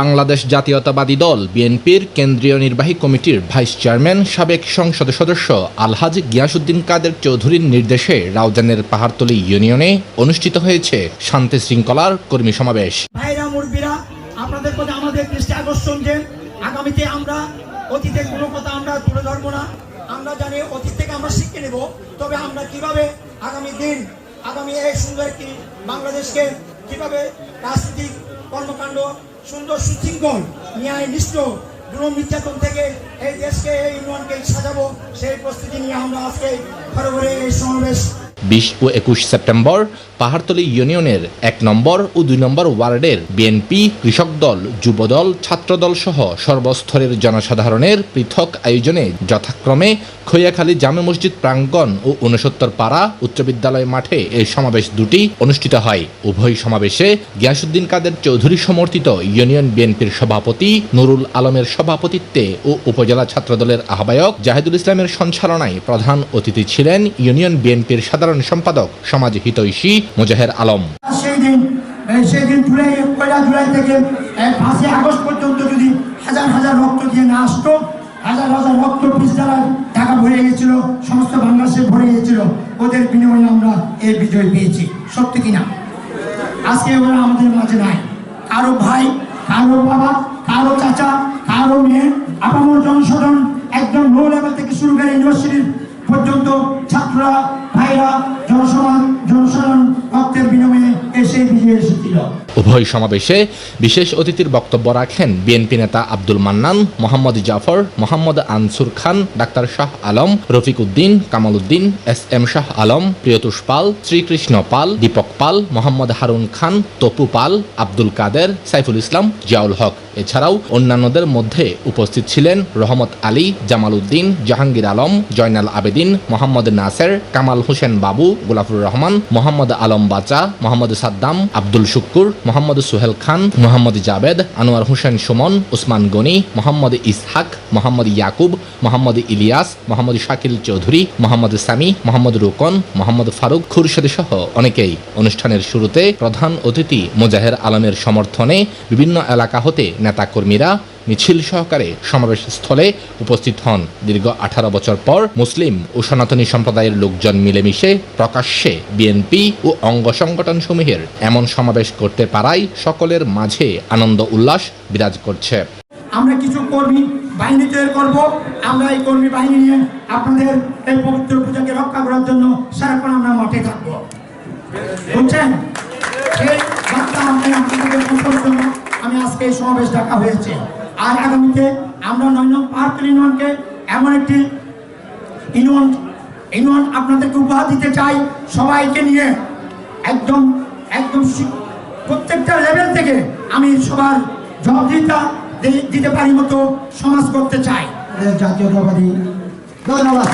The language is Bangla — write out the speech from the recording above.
বাংলাদেশ জাতীয়তাবাদী দল, বিএনপির কেন্দ্রীয় নির্বাহী কমিটির ভাইস চেয়ারম্যান, সাবেক সংসদ সদস্য আলহাজ গিয়াসুদ্দিন কাদের চৌধুরীর নির্দেশে রাউজানের পাহাড়তলী ইউনিয়নে অনুষ্ঠিত হয়েছে শান্তি শৃঙ্খলার কর্মী সমাবেশ। ভাইরা আপনাদের প্রতি আমাদের দৃষ্টি আকর্ষণ যে আগামীতে আমরা অতীতের কোনো কথা আমরা তুলে ধরবো না। আমরা জানি অতীত থেকে আমরা শিখে নেব, তবে আমরা কীভাবে আগামী দিন, আগামী এই সুন্দর একটি বাংলাদেশকে কীভাবে রাজনৈতিক কর্মকাণ্ড সুন্দর সুশৃঙ্খল ন্যায় নিষ্ঠ দূর নির্যাতন থেকে এই দেশকে, এই ইউনিয়নকে সাজাবো, সেই প্রস্তুতি নিয়ে আমরা আজকে ঘরে ঘরে এই সমাবেশ বিশ ও একুশ সেপ্টেম্বর পাহাড়তলী ইউনিয়নের এক নম্বর ও দুই নম্বর ওয়ার্ডের বিএনপি কৃষক দল যুবদল ছাত্রদল সহ সর্বস্তরের জনসাধারণের পৃথক আয়োজনে যথাক্রমে খৈয়াখালী জামে মসজিদ প্রাঙ্গণ ও উনসত্তর পাড়া উচ্চ বিদ্যালয় মাঠে এই সমাবেশ দুটি অনুষ্ঠিত হয়। উভয় সমাবেশে গিয়াসুদ্দিন কাদের চৌধুরী সমর্থিত ইউনিয়ন বিএনপির সভাপতি নুরুল আলমের সভাপতিত্বে ও উপজেলা ছাত্রদলের আহ্বায়ক জাহেদুল ইসলামের সঞ্চালনায় প্রধান অতিথি ছিলেন ইউনিয়ন বিএনপির সাধারণ সম্পাদক সমাজ হিতৈষী মোজাহের আলম। জুলাই পয়লা জুলাই থেকে পাঁচই আগস্ট পর্যন্ত যদি হাজার হাজার রক্ত দিয়ে না আসতো, হাজার হাজার রক্ত পিস ঢাকা ভরে সমস্ত বাংলাদেশে ভরে ওদের বিনিময়ে আমরা বিজয় পেয়েছি। সত্যি কিনা? আজকে ওরা আমাদের মাঝে নাই। কারও ভাই, কারও বাবা, কারও চাচা, কারও মেয়ে, আপামর জনসাধারণ একদম লো লেভেল থেকে শুরু করে ইউনিভার্সিটির পর্যন্ত ছাত্ররা উভয় সমাবেশে বিশেষ অতিথির বক্তব্য রাখেন বিএনপি নেতা Abdul Mannan, Mohammad Jafar, Mohammad Ansur Khan, doctor Shah Alam, Rafiq Uddin, Kamal Uddin, S M Shah Alam, প্রিয়তুষ Pal, Srikrishna Pal, Dipak Pal, Mohammad Harun Khan, Tapu Pal, Abdul Kader, Saiful Islam, Ziaul Haque. এছাড়াও অন্যান্যদের মধ্যে উপস্থিত ছিলেন রহমত আলী, জামাল উদ্দিন, জাহাঙ্গীর আলম, জয়নাল আবেদিন, মোহাম্মদ নাসের, কামাল হোসেন বাবু, গোলাফুর রহমান, মোহাম্মদ আলম বাচা, মোহাম্মদ সাদ্দাম, আব্দুল শুক্কুর, মোহাম্মদ সোহেল খান, মোহাম্মদ জাবেদ, আনোয়ার হোসেন সুমন, উসমান গনি, মোহাম্মদ ইসহাক, মোহাম্মদ ইয়াকুব, মোহাম্মদ ইলিয়াস, মোহাম্মদ শাকিল চৌধুরী, মোহাম্মদ সামি, মোহাম্মদ রুকন, মোহাম্মদ ফারুক খুরশেদ সহ অনেকেই অনুষ্ঠানের শুরুতে প্রধান অতিথি মোজাহের আলমের সমর্থনে বিভিন্ন এলাকা হতে নেতাকর্মীরা মিছিল সহকারে সমাবেশ স্থলে উপস্থিত হন। দীর্ঘ আঠারো বছর পর মুসলিম ও সনাতনী সম্প্রদায়ের লোকজন মিলেমিশে প্রকাশ্যে বিএনপি ও অঙ্গ সংগঠন সমূহের এমন সমাবেশ করতে পারায় সকলের মাঝে আনন্দ উল্লাস বিরাজ করছে। আমরা কিছু কর্মী বাহিনী তৈরি করব। আমরা এই কর্মী বাহিনী নিয়ে আপনাদের এই পবিত্র পূজাকে রক্ষা করার জন্য সারাক্ষণ আমরা মাঠে থাকব। বুঝছেন? সেই বার্তা আমি আজকে এই সমাবেশ ডাকা হয়েছে। আর আগামীতে আমরা নয় নং পার্ক ইউনিয়নকে এমন একটি ইউনিয়ন ইউনিয়ন আপনাদেরকে উপহার দিতে চাই সবাইকে নিয়ে। একদম একদম প্রত্যেকটা লেভেল থেকে আমি সবার জবাবদিহিতা দিতে পারি মতো সমাজ করতে চাই। জাতীয়তাবাদী ধন্যবাদ